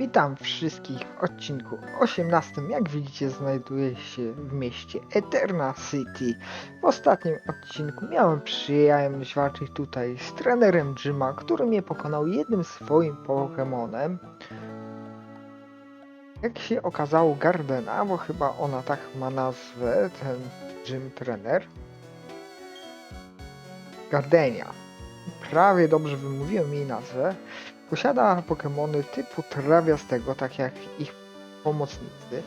Witam wszystkich w odcinku 18. Jak widzicie, znajduję się w mieście Eterna City. W ostatnim odcinku miałem przyjemność walczyć tutaj z trenerem Jima, który mnie pokonał jednym swoim Pokémonem. Jak się okazało, Gardena, bo chyba ona tak ma nazwę, ten Jim trener. Gardenia. Prawie dobrze wymówiłem jej nazwę. Posiada Pokémony typu trawiastego, tak jak ich pomocnicy.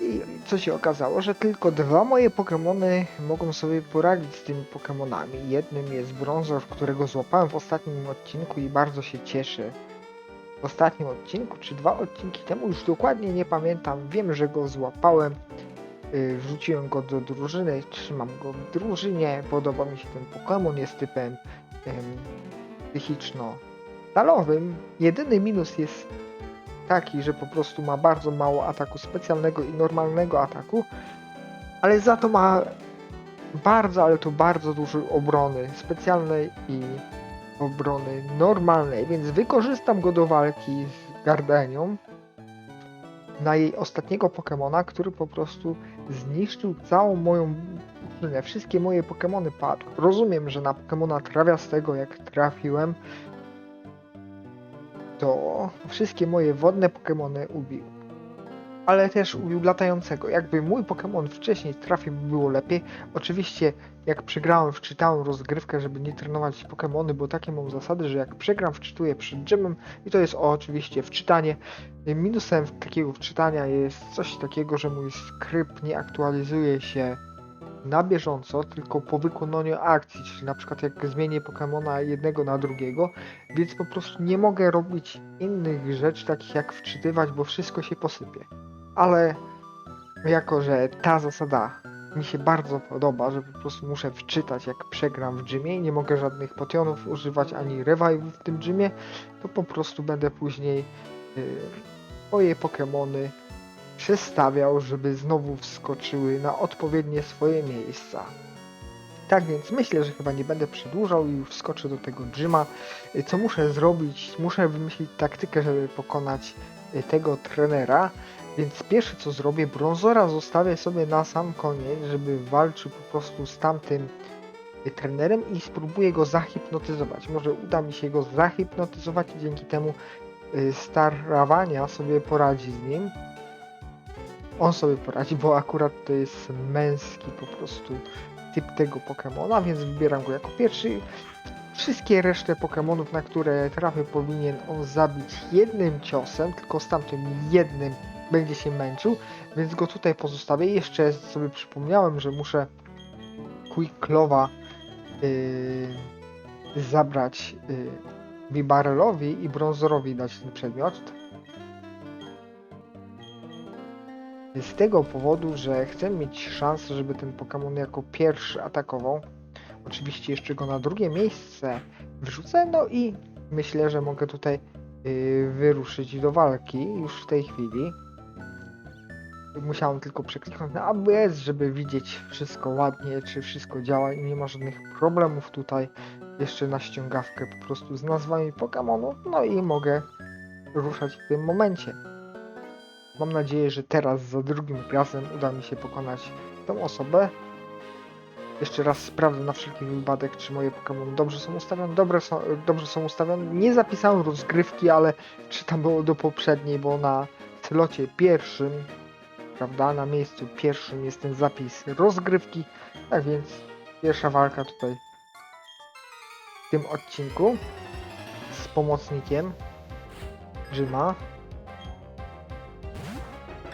I co się okazało, że tylko dwa moje Pokémony mogą sobie poradzić z tymi Pokémonami. Jednym jest Bronzor, którego złapałem w ostatnim odcinku i bardzo się cieszę. W ostatnim odcinku, czy dwa odcinki temu, już dokładnie nie pamiętam. Wiem, że go złapałem. Yy, Wrzuciłem go do drużyny, trzymam go w drużynie. Podoba mi się ten Pokémon, jest typem psychiczno stalowym. Jedyny minus jest taki, że po prostu ma bardzo mało ataku specjalnego i normalnego ataku, ale za to ma bardzo, ale to bardzo dużo obrony specjalnej i obrony normalnej, więc wykorzystam go do walki z Gardenią na jej ostatniego Pokemona, który po prostu zniszczył całą moją drużynę. Wszystkie moje Pokemony padły. Rozumiem, że na Pokemona trawiastego jak trafiłem, to wszystkie moje wodne Pokémony ubił. Ale też ubił latającego. Jakby mój Pokémon wcześniej trafił, by było lepiej. Oczywiście, jak przegrałem, wczytałem rozgrywkę, żeby nie trenować Pokémony, bo takie mam zasady, że jak przegram, wczytuję przed dżemem i to jest oczywiście wczytanie. Minusem takiego wczytania jest coś takiego, że mój skrypt nie aktualizuje się na bieżąco, tylko po wykonaniu akcji, czyli na przykład jak zmienię Pokemona jednego na drugiego, więc po prostu nie mogę robić innych rzeczy, takich jak wczytywać, bo wszystko się posypie. Ale jako, że ta zasada mi się bardzo podoba, że po prostu muszę wczytać jak przegram w gymie i nie mogę żadnych potionów używać ani revive'ów w tym gymie, to po prostu będę później yy, moje Pokemony przestawiał, żeby znowu wskoczyły na odpowiednie swoje miejsca. Tak więc myślę, że chyba nie będę przedłużał i już wskoczę do tego Jima. Co muszę zrobić? Muszę wymyślić taktykę, żeby pokonać y, tego trenera. Więc pierwsze co zrobię, Bronzora zostawię sobie na sam koniec, żeby walczył po prostu z tamtym y, trenerem i spróbuję go zahipnotyzować. Może uda mi się go zahipnotyzować i dzięki temu y, Starawania sobie poradzi z nim on sobie poradzi, bo akurat to jest męski po prostu typ tego Pokemona, więc wybieram go jako pierwszy. Wszystkie resztę Pokemonów, na które trafię, powinien on zabić jednym ciosem, tylko z tamtym jednym będzie się męczył, więc go tutaj pozostawię. Jeszcze sobie przypomniałem, że muszę Quicklowa yy, zabrać yy, Bibarelowi i Bronzorowi dać ten przedmiot. Z tego powodu, że chcę mieć szansę, żeby ten Pokémon jako pierwszy atakował. Oczywiście jeszcze go na drugie miejsce wrzucę, no i myślę, że mogę tutaj yy, wyruszyć do walki już w tej chwili. Musiałem tylko przekliknąć na ABS, żeby widzieć wszystko ładnie, czy wszystko działa i nie ma żadnych problemów tutaj. Jeszcze na ściągawkę po prostu z nazwami Pokémonów, no i mogę ruszać w tym momencie. Mam nadzieję, że teraz za drugim razem uda mi się pokonać tą osobę. Jeszcze raz sprawdzę na wszelki wypadek, czy moje Pokémon dobrze są ustawione. Dobre są, dobrze są ustawione. Nie zapisałem rozgrywki, ale czy tam było do poprzedniej, bo na slocie pierwszym, prawda, na miejscu pierwszym jest ten zapis rozgrywki. Tak więc pierwsza walka tutaj w tym odcinku z pomocnikiem Jima.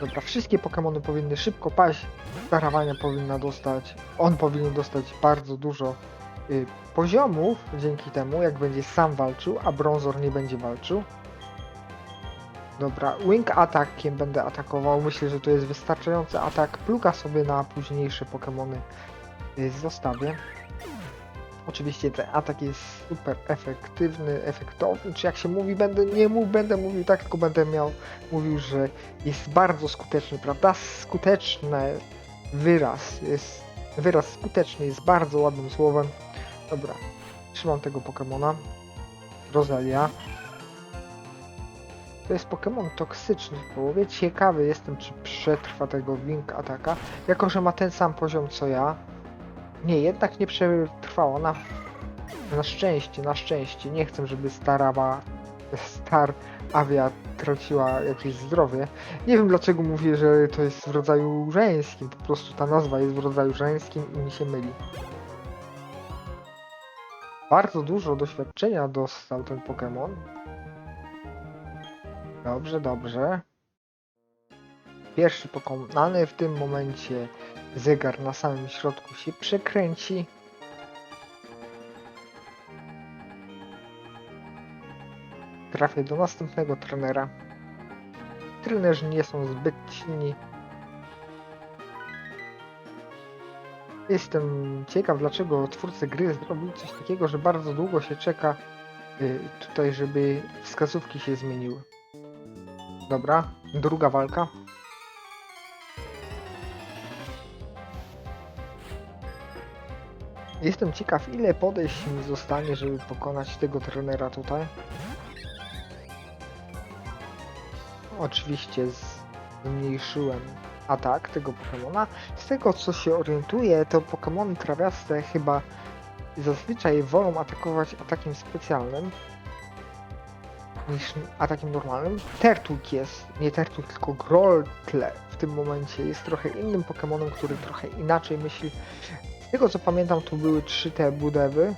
Dobra, wszystkie Pokémony powinny szybko paść. Starawania powinna dostać. On powinien dostać bardzo dużo y, poziomów dzięki temu, jak będzie sam walczył, a Bronzor nie będzie walczył. Dobra, Wing atakiem będę atakował. Myślę, że to jest wystarczający atak. Pluka sobie na późniejsze Pokémony y, zostawię. Oczywiście ten atak jest super efektywny, efektowny, czy jak się mówi, będę nie mów, będę mówił tak, tylko będę miał mówił, że jest bardzo skuteczny, prawda? Skuteczny wyraz jest wyraz skuteczny jest bardzo ładnym słowem. Dobra, trzymam tego Pokemona. Rosalia. To jest Pokémon toksyczny w połowie. Ciekawy jestem, czy przetrwa tego Wing Ataka, jako że ma ten sam poziom co ja. Nie, jednak nie przetrwała. Na, na szczęście, na szczęście. Nie chcę, żeby stara ma, Star Avia traciła jakieś zdrowie. Nie wiem dlaczego mówię, że to jest w rodzaju żeńskim. Po prostu ta nazwa jest w rodzaju żeńskim i mi się myli. Bardzo dużo doświadczenia dostał ten Pokémon. Dobrze, dobrze. Pierwszy pokonany w tym momencie zegar na samym środku się przekręci. Trafię do następnego trenera. Trenerzy nie są zbyt silni. Jestem ciekaw, dlaczego twórcy gry zrobił coś takiego, że bardzo długo się czeka y, tutaj, żeby wskazówki się zmieniły. Dobra, druga walka. Jestem ciekaw, ile podejść mi zostanie, żeby pokonać tego trenera tutaj. Oczywiście zmniejszyłem atak tego Pokemona. Z tego co się orientuję, to Pokemony trawiaste chyba zazwyczaj wolą atakować atakiem specjalnym niż atakiem normalnym. Tertuk jest, nie Tertuk, tylko Groltle w tym momencie jest trochę innym Pokemonem, który trochę inaczej myśli. Z tego co pamiętam, to były trzy te budewy.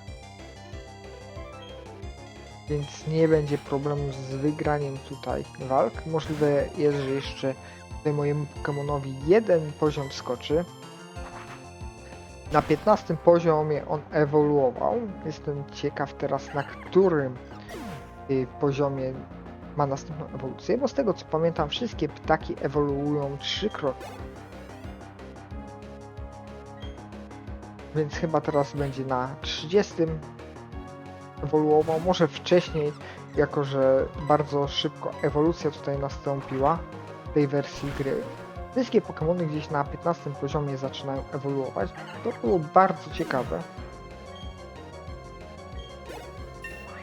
Więc nie będzie problemu z wygraniem tutaj walk. Możliwe jest, że jeszcze tutaj mojemu Pokemonowi jeden poziom skoczy. Na 15 poziomie on ewoluował. Jestem ciekaw teraz na którym y, poziomie ma następną ewolucję, bo z tego co pamiętam wszystkie ptaki ewoluują trzykrotnie. Więc chyba teraz będzie na 30 ewoluował, może wcześniej, jako że bardzo szybko ewolucja tutaj nastąpiła w tej wersji gry. Wszystkie Pokémony gdzieś na 15 poziomie zaczynają ewoluować. To było bardzo ciekawe.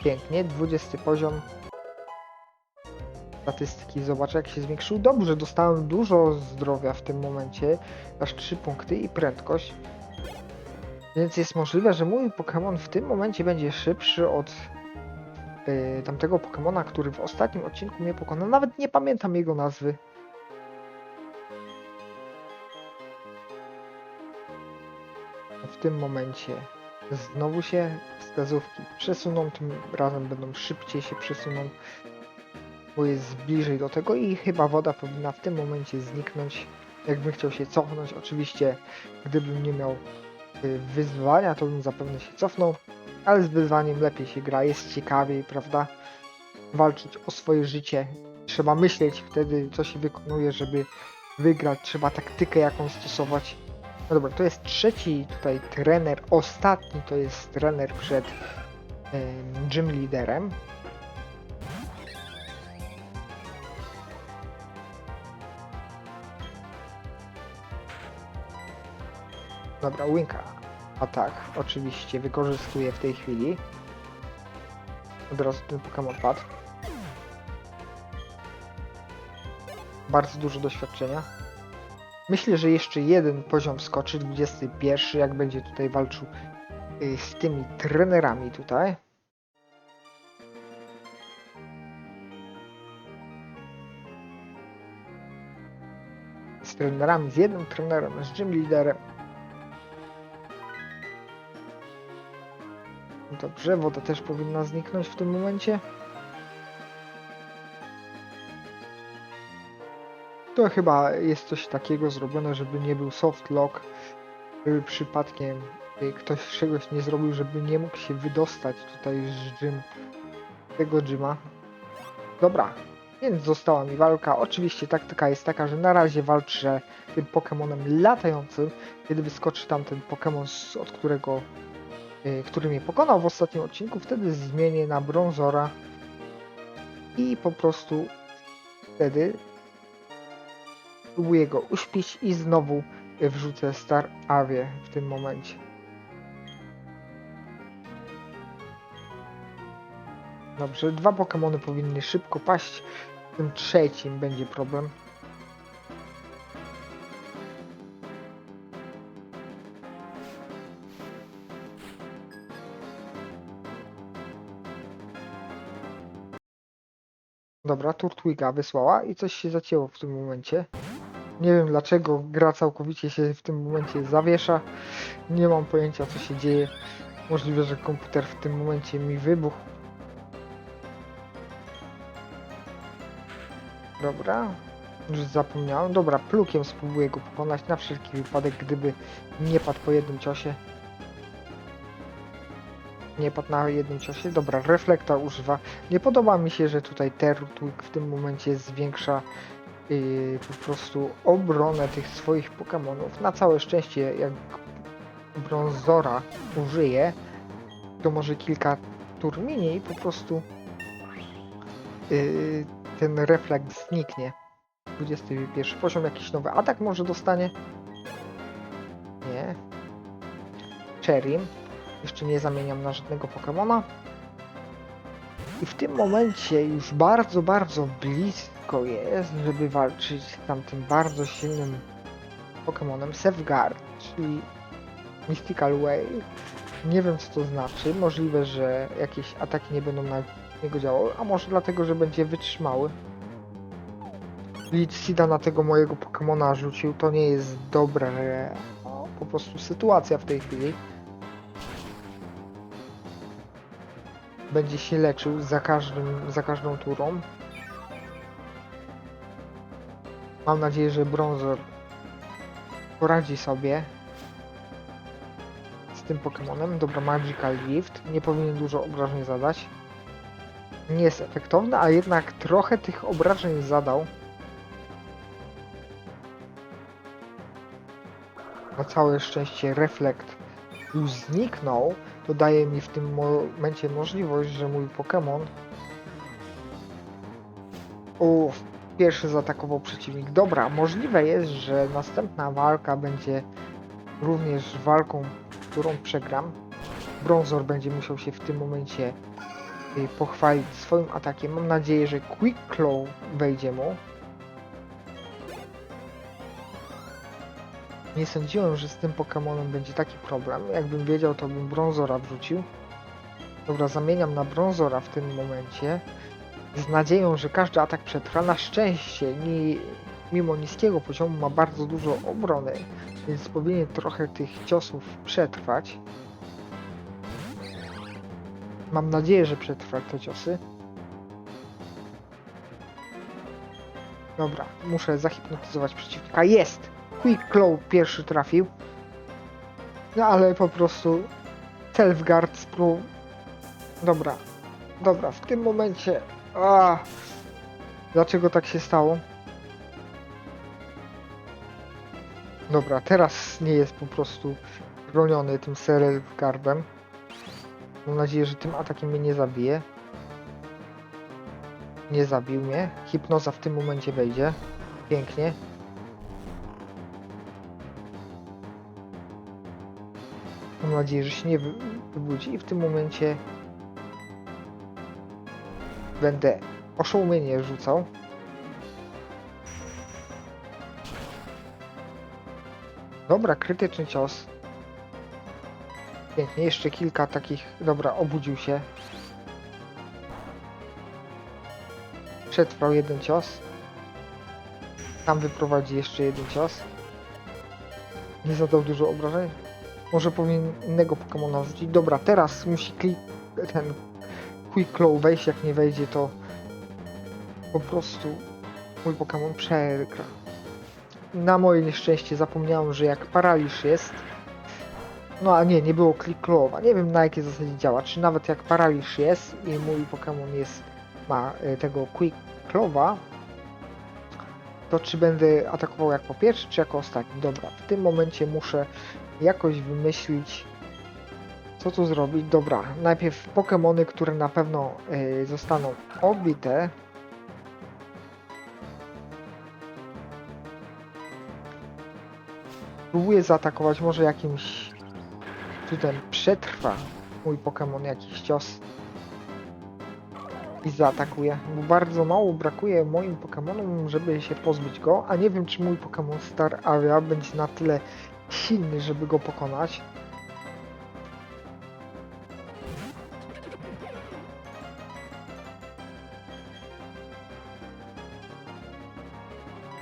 Pięknie, 20 poziom. Statystyki, zobaczę jak się zwiększył. Dobrze, dostałem dużo zdrowia w tym momencie, aż 3 punkty i prędkość. Więc jest możliwe, że mój Pokémon w tym momencie będzie szybszy od yy, tamtego Pokémona, który w ostatnim odcinku mnie pokonał. Nawet nie pamiętam jego nazwy. W tym momencie znowu się wskazówki przesuną, tym razem będą szybciej się przesuną, bo jest bliżej do tego i chyba woda powinna w tym momencie zniknąć. Jakbym chciał się cofnąć, oczywiście gdybym nie miał y, wyzwania, to bym zapewne się cofnął, ale z wyzwaniem lepiej się gra, jest ciekawiej, prawda? Walczyć o swoje życie. Trzeba myśleć wtedy, co się wykonuje, żeby wygrać. Trzeba taktykę jaką stosować. No dobra, to jest trzeci tutaj trener, ostatni to jest trener przed gym liderem. Dobra, Winka atak oczywiście wykorzystuję w tej chwili. Od razu ten Pokémon padł. Bardzo dużo doświadczenia. Myślę, że jeszcze jeden poziom skoczy, 21, jak będzie tutaj walczył y, z tymi trenerami tutaj. Z trenerami, z jednym trenerem, z gym liderem. Dobrze, woda też powinna zniknąć w tym momencie. To chyba jest coś takiego zrobione, żeby nie był soft lock, żeby przypadkiem y, ktoś czegoś nie zrobił, żeby nie mógł się wydostać tutaj z gym, tego gyma. Dobra, więc została mi walka. Oczywiście taktyka jest taka, że na razie walczę tym Pokemonem latającym. Kiedy wyskoczy tam ten Pokemon, od którego, który mnie pokonał w ostatnim odcinku, wtedy zmienię na Bronzora i po prostu wtedy Próbuję go uśpić i znowu wrzucę Star Avię w tym momencie. Dobrze, dwa Pokémony powinny szybko paść. tym trzecim będzie problem. Dobra, Turtwiga wysłała i coś się zacięło w tym momencie. Nie wiem dlaczego gra całkowicie się w tym momencie zawiesza. Nie mam pojęcia co się dzieje. Możliwe, że komputer w tym momencie mi wybuchł. Dobra. Już zapomniałem. Dobra, plukiem spróbuję go pokonać na wszelki wypadek, gdyby nie padł po jednym ciosie. Nie padł na jednym ciosie. Dobra, reflekta używa. Nie podoba mi się, że tutaj Tertwig w tym momencie zwiększa yy, po prostu obronę tych swoich Pokémonów. Na całe szczęście, jak Bronzora użyje, to może kilka tur minie i po prostu yy, ten refleks zniknie. 21 poziom, jakiś nowy atak może dostanie? Nie. Cherim. Jeszcze nie zamieniam na żadnego Pokemona. I w tym momencie już bardzo, bardzo blisko jest, żeby walczyć z tamtym bardzo silnym Pokemonem Safeguard, czyli Mystical Wave. Nie wiem co to znaczy. Możliwe, że jakieś ataki nie będą na niego działały, a może dlatego, że będzie wytrzymały. Seeda na tego mojego Pokemona rzucił. To nie jest dobra po prostu sytuacja w tej chwili. Będzie się leczył za, każdym, za każdą turą. Mam nadzieję, że Bronzor poradzi sobie z tym Pokemonem. Dobra, Magical Gift. Nie powinien dużo obrażeń zadać. Nie jest efektowny, a jednak trochę tych obrażeń zadał. Na całe szczęście Reflekt już zniknął. To daje mi w tym momencie możliwość, że mój Pokémon Uff, pierwszy zaatakował przeciwnik. Dobra, możliwe jest, że następna walka będzie również walką, którą przegram. Bronzor będzie musiał się w tym momencie y, pochwalić swoim atakiem. Mam nadzieję, że Quick Claw wejdzie mu. Nie sądziłem, że z tym Pokémonem będzie taki problem. Jakbym wiedział, to bym Bronzora wrzucił. Dobra, zamieniam na Bronzora w tym momencie. Z nadzieją, że każdy atak przetrwa. Na szczęście, mimo niskiego poziomu, ma bardzo dużo obrony, więc powinien trochę tych ciosów przetrwać. Mam nadzieję, że przetrwa te ciosy. Dobra, muszę zahipnotyzować przeciwnika. Jest! Quick Claw pierwszy trafił. No ale po prostu Selfguard spróbował. Dobra, dobra, w tym momencie. A, dlaczego tak się stało? Dobra, teraz nie jest po prostu broniony tym Selfguardem. Mam nadzieję, że tym atakiem mnie nie zabije. Nie zabił mnie. Hipnoza w tym momencie wejdzie. Pięknie. Mam nadzieję, że się nie wy- wybudzi i w tym momencie będę oszołomienie rzucał. Dobra, krytyczny cios. Pięknie, jeszcze kilka takich. Dobra, obudził się. Przetrwał jeden cios. Tam wyprowadzi jeszcze jeden cios. Nie zadał dużo obrażeń. Może powinien innego Pokemona rzucić. Dobra, teraz musi klik ten Quick Claw wejść. Jak nie wejdzie, to po prostu mój Pokémon przegra. Na moje nieszczęście zapomniałem, że jak paraliż jest. No a nie, nie było Click Clawa. Nie wiem na jakiej zasadzie działa. Czy nawet jak paraliż jest i mój Pokémon jest ma e, tego Quick Clawa, to czy będę atakował jako pierwszy, czy jako ostatni? Dobra, w tym momencie muszę jakoś wymyślić, co tu zrobić. Dobra, najpierw Pokémony, które na pewno y, zostaną odbite. Próbuję zaatakować, może jakimś cudem przetrwa mój Pokémon jakiś cios. i zaatakuje, bo bardzo mało brakuje moim Pokemonom, żeby się pozbyć go, a nie wiem czy mój Pokémon Star Area będzie na tyle silny, żeby go pokonać.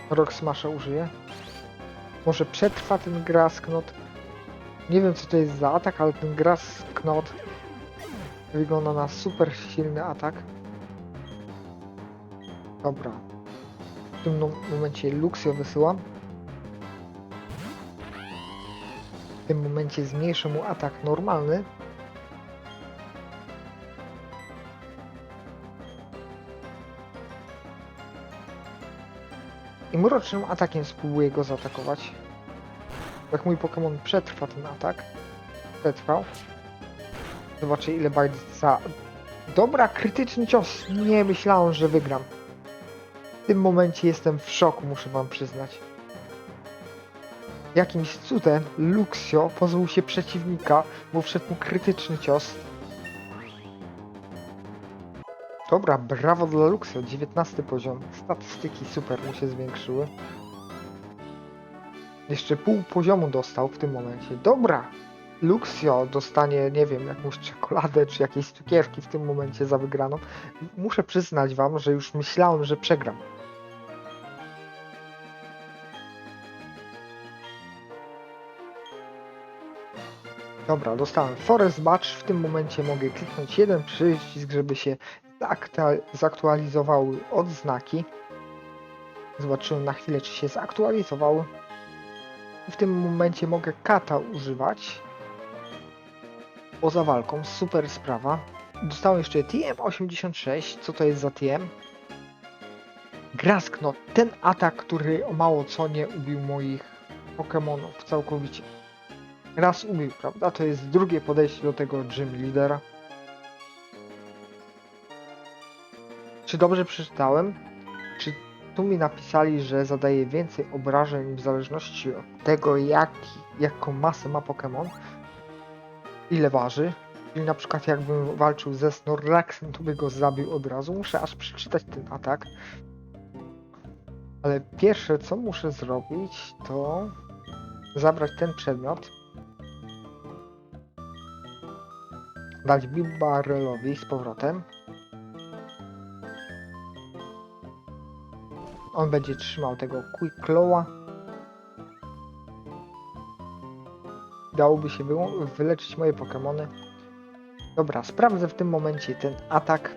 Rock Smasha użyje. Może przetrwa ten Grasknot. Nie wiem co to jest za atak, ale ten Grasknot wygląda na super silny atak. Dobra. W tym momencie Luxio wysyłam. Tym momencie zmniejszę mu atak normalny. I mrocznym atakiem spróbuję go zaatakować. Jak mój Pokémon przetrwa ten atak. Przetrwał. Zobaczę ile za... Dobra, krytyczny cios. Nie myślałem, że wygram. W tym momencie jestem w szoku, muszę wam przyznać. Jakimś cudem Luxio pozbył się przeciwnika, bo wszedł mu krytyczny cios. Dobra, brawo dla Luxio, 19 poziom. Statystyki super mu się zwiększyły. Jeszcze pół poziomu dostał w tym momencie. Dobra, Luxio dostanie, nie wiem, jakąś czekoladę czy jakieś cukierki w tym momencie za wygraną. Muszę przyznać wam, że już myślałem, że przegram. Dobra, dostałem Forest Batch. W tym momencie mogę kliknąć jeden przycisk, żeby się zaktualizowały odznaki. Zobaczyłem na chwilę, czy się zaktualizowały. W tym momencie mogę kata używać. Poza walką, super sprawa. Dostałem jeszcze TM86. Co to jest za TM? Graskno, ten atak, który mało co nie ubił moich Pokémonów całkowicie. Raz ubił, prawda? To jest drugie podejście do tego Gym Leadera. Czy dobrze przeczytałem? Czy tu mi napisali, że zadaje więcej obrażeń w zależności od tego, jaki, jaką masę ma Pokémon? Ile waży? Czyli na przykład jakbym walczył ze Snorlaxem, to by go zabił od razu. Muszę aż przeczytać ten atak. Ale pierwsze co muszę zrobić, to zabrać ten przedmiot. Dać Bibarrelowi z powrotem. On będzie trzymał tego Quick Claw'a. Dałoby się wyleczyć moje Pokémony. Dobra, sprawdzę w tym momencie ten atak.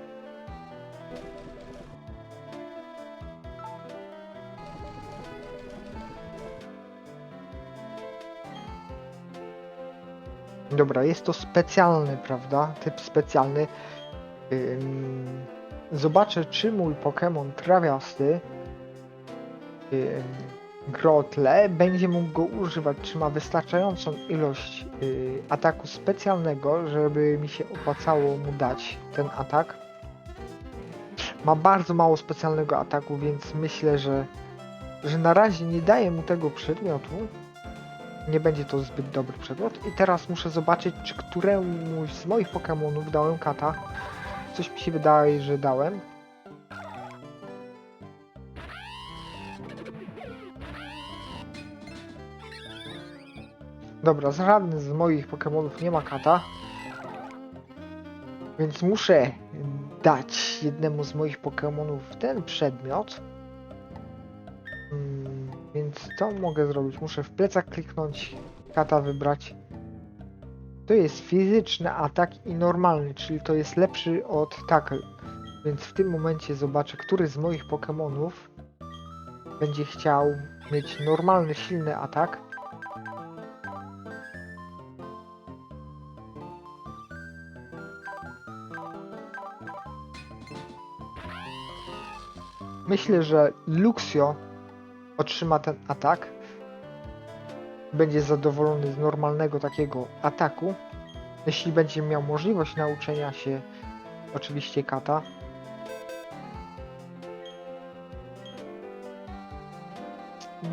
Dobra, jest to specjalny, prawda? Typ specjalny. Ym, zobaczę, czy mój Pokémon trawiasty ym, Grotle będzie mógł go używać, czy ma wystarczającą ilość y, ataku specjalnego, żeby mi się opłacało mu dać ten atak. Ma bardzo mało specjalnego ataku, więc myślę, że, że na razie nie daję mu tego przedmiotu. Nie będzie to zbyt dobry przedmiot. I teraz muszę zobaczyć, czy któremuś z moich Pokémonów dałem kata. Coś mi się wydaje, że dałem. Dobra, żadny z moich Pokémonów nie ma kata. Więc muszę dać jednemu z moich Pokémonów ten przedmiot. Mm, więc co mogę zrobić? Muszę w plecach kliknąć, kata wybrać. To jest fizyczny atak i normalny, czyli to jest lepszy od tackle. Więc w tym momencie zobaczę, który z moich Pokémonów będzie chciał mieć normalny, silny atak. Myślę, że Luxio otrzyma ten atak. Będzie zadowolony z normalnego takiego ataku. Jeśli będzie miał możliwość nauczenia się oczywiście kata.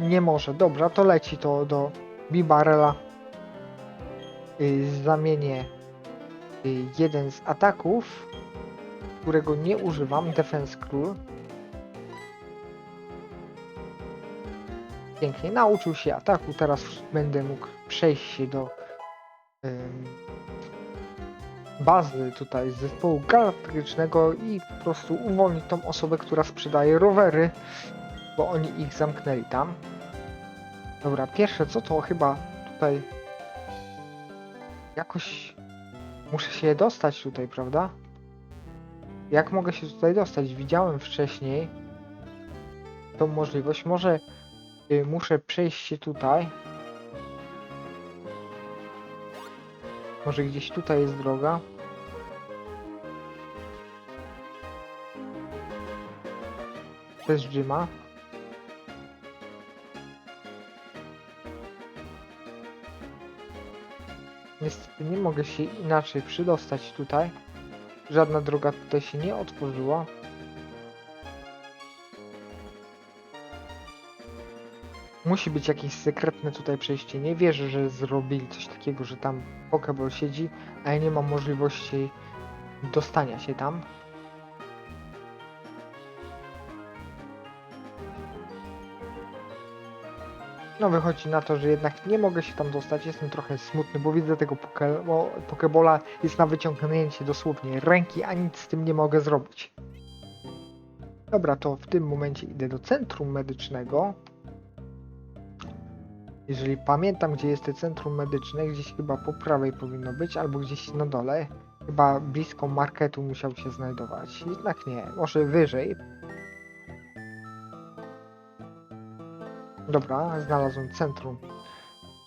Nie może. Dobra, to leci to do Bibarela. Yy, zamienię yy, jeden z ataków którego nie używam, Defense Król. Pięknie, nauczył się ataku, teraz będę mógł przejść się do bazy tutaj z zespołu galaktycznego i po prostu uwolnić tą osobę, która sprzedaje rowery, bo oni ich zamknęli tam. Dobra, pierwsze co to chyba tutaj jakoś muszę się dostać tutaj, prawda? Jak mogę się tutaj dostać? Widziałem wcześniej tą możliwość. Może muszę przejść się tutaj. Może gdzieś tutaj jest droga. Przez Jima. Niestety nie mogę się inaczej przydostać tutaj. Żadna droga tutaj się nie otworzyła. Musi być jakieś sekretne tutaj przejście. Nie wierzę, że zrobili coś takiego, że tam Pokeball siedzi, a ja nie mam możliwości dostania się tam. No wychodzi na to, że jednak nie mogę się tam dostać. Jestem trochę smutny, bo widzę tego poke bo Pokebola jest na wyciągnięcie dosłownie ręki, a nic z tym nie mogę zrobić. Dobra, to w tym momencie idę do centrum medycznego. Jeżeli pamiętam, gdzie jest to centrum medyczne, gdzieś chyba po prawej powinno być, albo gdzieś na dole. Chyba blisko marketu musiał się znajdować. Jednak nie, może wyżej. Dobra, znalazłem centrum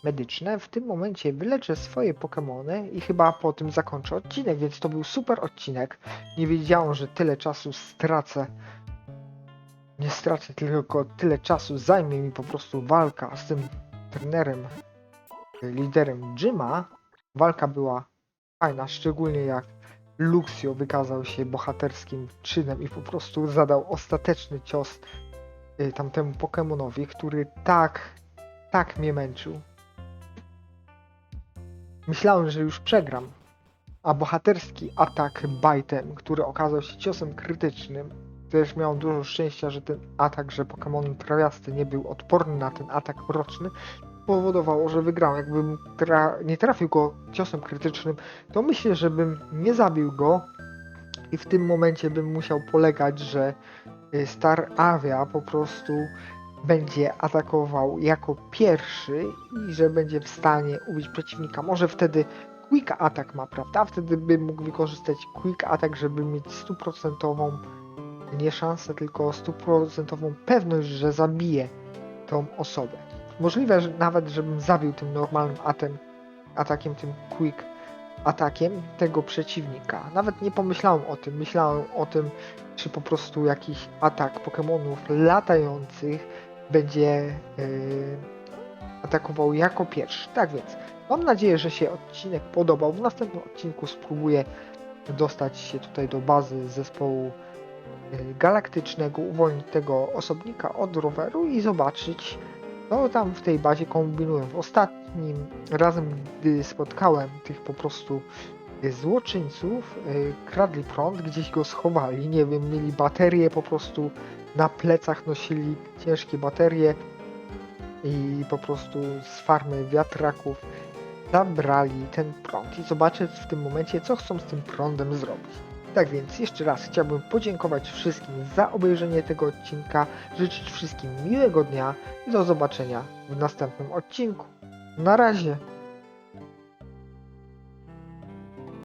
medyczne. W tym momencie wyleczę swoje Pokémony i chyba po tym zakończę odcinek, więc to był super odcinek. Nie wiedziałem, że tyle czasu stracę. Nie stracę tylko tyle czasu, zajmie mi po prostu walka z tym trenerem, liderem Jima. Walka była fajna, szczególnie jak Luxio wykazał się bohaterskim czynem i po prostu zadał ostateczny cios y, tamtemu Pokemonowi, który tak, tak mnie męczył. Myślałem, że już przegram, a bohaterski atak Bajtem, który okazał się ciosem krytycznym, też miałem dużo szczęścia, że ten atak, że Pokémon trawiasty nie był odporny na ten atak mroczny, powodowało, że wygrałem. Jakbym tra- nie trafił go ciosem krytycznym, to myślę, że bym nie zabił go i w tym momencie bym musiał polegać, że y, Star Avia po prostu będzie atakował jako pierwszy i że będzie w stanie ubić przeciwnika. Może wtedy Quick Attack ma, prawda? Wtedy bym mógł wykorzystać Quick Attack, żeby mieć stuprocentową nie szansę, tylko stuprocentową pewność, że zabije tą osobę. Możliwe, że nawet żebym zabił tym normalnym atem, atakiem, tym quick atakiem tego przeciwnika. Nawet nie pomyślałem o tym. Myślałem o tym, czy po prostu jakiś atak Pokémonów latających będzie yy, atakował jako pierwszy. Tak więc, mam nadzieję, że się odcinek podobał. W następnym odcinku spróbuję dostać się tutaj do bazy zespołu galaktycznego, uwolnić tego osobnika od roweru i zobaczyć, co tam w tej bazie kombinują. W ostatnim razem, gdy spotkałem tych po prostu y, złoczyńców, y, kradli prąd, gdzieś go schowali, nie wiem, mieli baterie po prostu na plecach, nosili ciężkie baterie i po prostu z farmy wiatraków zabrali ten prąd i zobaczę w tym momencie, co chcą z tym prądem zrobić. Tak więc jeszcze raz chciałbym podziękować wszystkim za obejrzenie tego odcinka, życzyć wszystkim miłego dnia i do zobaczenia w następnym odcinku. Na razie!